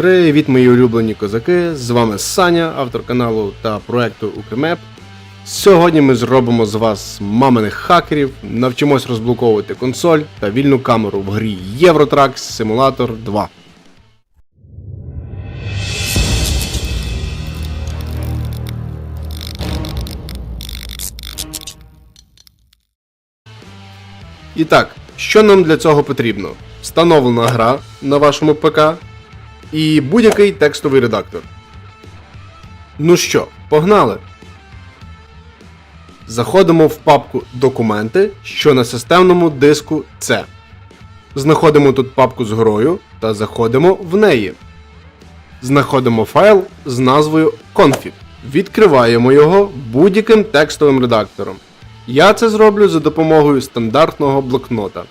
Привіт, мої улюблені козаки! З вами Саня, автор каналу та проекту Укрмеп. Сьогодні ми зробимо з вас маминих хакерів, навчимось розблоковувати консоль та вільну камеру в грі Eurotrack Simulator 2. І так, що нам для цього потрібно? Встановлена гра на вашому ПК і будь-який текстовий редактор. Ну що, погнали? Заходимо в папку Документи, що на системному диску C. Знаходимо тут папку з грою та заходимо в неї. Знаходимо файл з назвою config. Відкриваємо його будь-яким текстовим редактором. Я це зроблю за допомогою стандартного блокнота.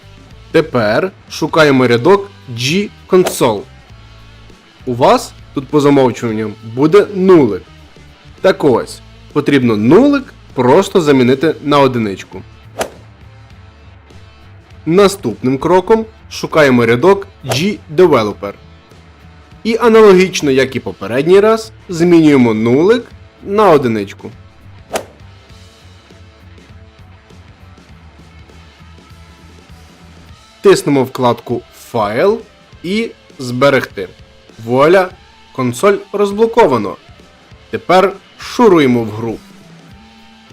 Тепер шукаємо рядок G-Console. У вас тут по замовчуванню буде нулик. Так ось, потрібно нулик просто замінити на одиничку. Наступним кроком шукаємо рядок G-Developer. І аналогічно, як і попередній раз, змінюємо нулик на одиничку. Тиснемо вкладку Файл і Зберегти. Вуаля! Консоль розблоковано. Тепер шуруємо в гру.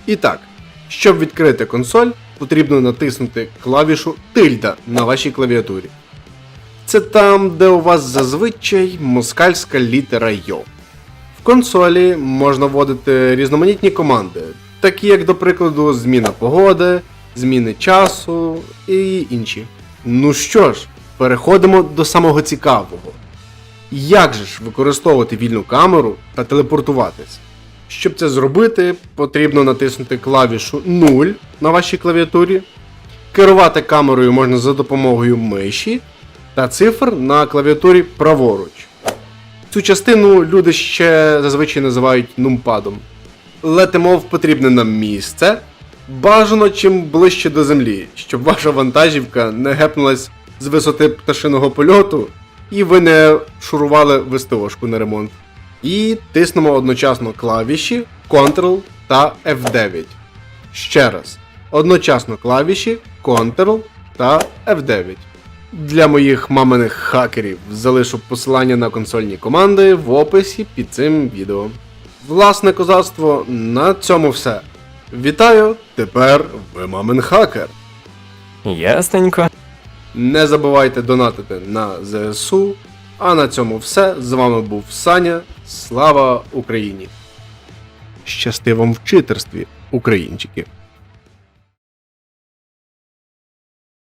І так, щоб відкрити консоль, потрібно натиснути клавішу тильда на вашій клавіатурі. Це там, де у вас зазвичай москальська літера Йо. В консолі можна вводити різноманітні команди, такі як, до прикладу, зміна погоди, зміни часу і інші. Ну що ж, переходимо до самого цікавого. Як же ж використовувати вільну камеру та телепортуватись? Щоб це зробити, потрібно натиснути клавішу 0 на вашій клавіатурі. Керувати камерою можна за допомогою миші та цифр на клавіатурі праворуч. Цю частину люди ще зазвичай називають нумпадом. Летимо в потрібне нам місце. Бажано чим ближче до землі, щоб ваша вантажівка не гепнулась з висоти пташиного польоту і ви не шурували ВСТОшку на ремонт. І тиснемо одночасно клавіші Ctrl та F9. Ще раз. Одночасно клавіші Ctrl та F9. Для моїх маминих хакерів залишу посилання на консольні команди в описі під цим відео. Власне козацтво, на цьому все. Вітаю! Тепер ви мамин хакер. Ясненько. Не забувайте донатити на ЗСУ. А на цьому все. З вами був Саня. Слава Україні! Щасти вам в українчики!